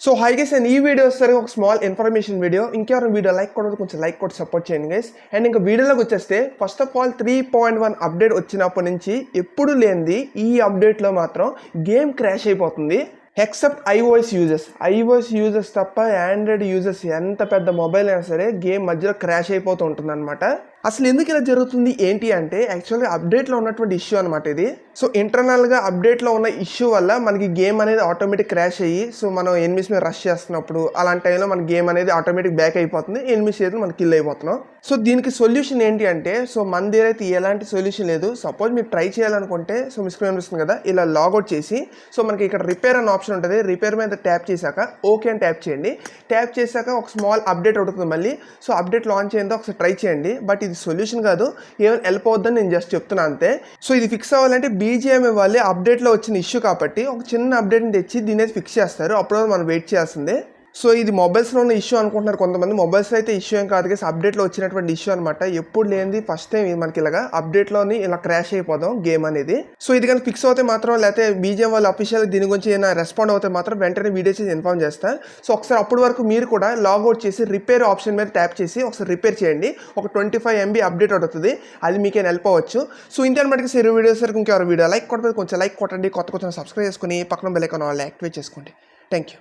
So hi guys and ఈ video సరే ఒక స్మాల్ ఇన్ఫర్మేషన్ వీడియో ఇంకెవరైనా వీడియో లైక్ కూడా కొంచెం లైక్ కొట్టి సపోర్ట్ చేయండి గైస్ అండ్ ఇంకా వీడియోలోకి వచ్చేస్తే first of all three point one update వచ్చినప్పటి నుంచి ఎప్పుడు లేనిది ఈ అప్డేట్లో మాత్రం గేమ్ క్రాష్ అయిపోతుంది. Except iOS users iOS users తప్ప ఆండ్రాయిడ్ యూజర్స్ ఎంత పెద్ద మొబైల్ అయినా సరే గేమ్ మధ్యలో క్రాష్ అయిపోతూ ఉంటుంది అనమాట అసలు ఎందుకు ఇలా జరుగుతుంది? ఏంటి అంటే యాక్చువల్గా అప్డేట్లో ఉన్నటువంటి ఇష్యూ అనమాట ఇది. సో ఇంటర్నల్గా అప్డేట్లో ఉన్న ఇష్యూ వల్ల మనకి గేమ్ అనేది ఆటోమేటిక్ క్రాష్ అయ్యి సో మనం ఎనిమిస్ మీద రష్ చేస్తున్నప్పుడు అలాంటి టైంలో మన గేమ్ అనేది ఆటోమేటిక్ బ్యాక్ అయిపోతుంది ఎనిమిస్ చేతులు మనం కిల్ అయిపోతున్నాం. సో దీనికి సొల్యూషన్ ఏంటి అంటే సో మన దగ్గర అయితే ఎలాంటి సొల్యూషన్ లేదు సపోజ్ మీరు ట్రై చేయాలనుకుంటే సో మీ స్క్రీన్ కనిపిస్తుంది కదా ఇలా లాగౌట్ చేసి సో మనకి ఇక్కడ రిపేర్ అనే ఆప్షన్ ఉంటుంది. రిపేర్ మీద ట్యాప్ చేశాక ఓకే అని ట్యాప్ చేయండి. ట్యాప్ చేశాక ఒక స్మాల్ అప్డేట్ అవుతుంది మళ్ళీ. సో అప్డేట్ లాంచ్ అయిందో ఒకసారి ట్రై చేయండి. బట్ ఇది సొల్యూషన్ కాదు ఏమైనా హెల్ప్ అవుద్దని నేను జస్ట్ చెప్తున్నా అంతే. సో ఇది ఫిక్స్ అవ్వాలంటే బీజిఎంఏ వాళ్ళే అప్డేట్లో వచ్చిన ఇష్యూ కాబట్టి ఒక చిన్న అప్డేట్ని తెచ్చి దీని అయితే ఫిక్స్ చేస్తారు. అప్పుడు మనం వెయిట్ చేయాల్సిందే. సో ఇది మొబైల్స్లో ఉన్న ఇష్యూ అనుకుంటున్నారు కొంతమంది. మొబైల్స్లో అయితే ఇష్యూ ఏం కాదు కేసు అప్డేట్లో వచ్చినటువంటి ఇష్యూ అనమాట ఎప్పుడు లేనిది ఫస్ట్ టైం మనకి ఇలాగా అప్డేట్లోని ఇలా క్రాష్ అయిపోదాం గేమ్ అనేది. సో ఇది కానీ ఫిక్స్ అవుతే మాత్రం లేకపోతే బీజేఎం వాళ్ళు అఫీషియల్ దీని గురించి ఏమైనా రెస్పాండ్ అవుతే మాత్రం వెంటనే వీడియో చేసి ఇన్ఫార్మ్ చేస్తా. సో ఒకసారి అప్పటి వరకు మీరు కూడా లాగౌట్ చేసి రిపేర్ ఆప్షన్ మీద ట్యాప్ చేసి ఒకసారి రిపేర్ చేయండి. ఒక ట్వంటీ ఫైవ్ ఎంబీ అప్డేట్ అవుతుంది అది మీకేం హెల్ప్ అవ్వచ్చు. సో ఇంతే మటుకు సరే వీడియోస్ వరకు ఇంకెవరు వీడియో లైక్ కొట్టదు కొంచెం లైక్ కొట్టండి. కొత్త కొత్త సబ్స్క్రైబ్ చేసుకుని పక్కన బెల్ ఐకాన్ వాళ్ళు యాక్టివేట్ చేసుకోండి. Thank you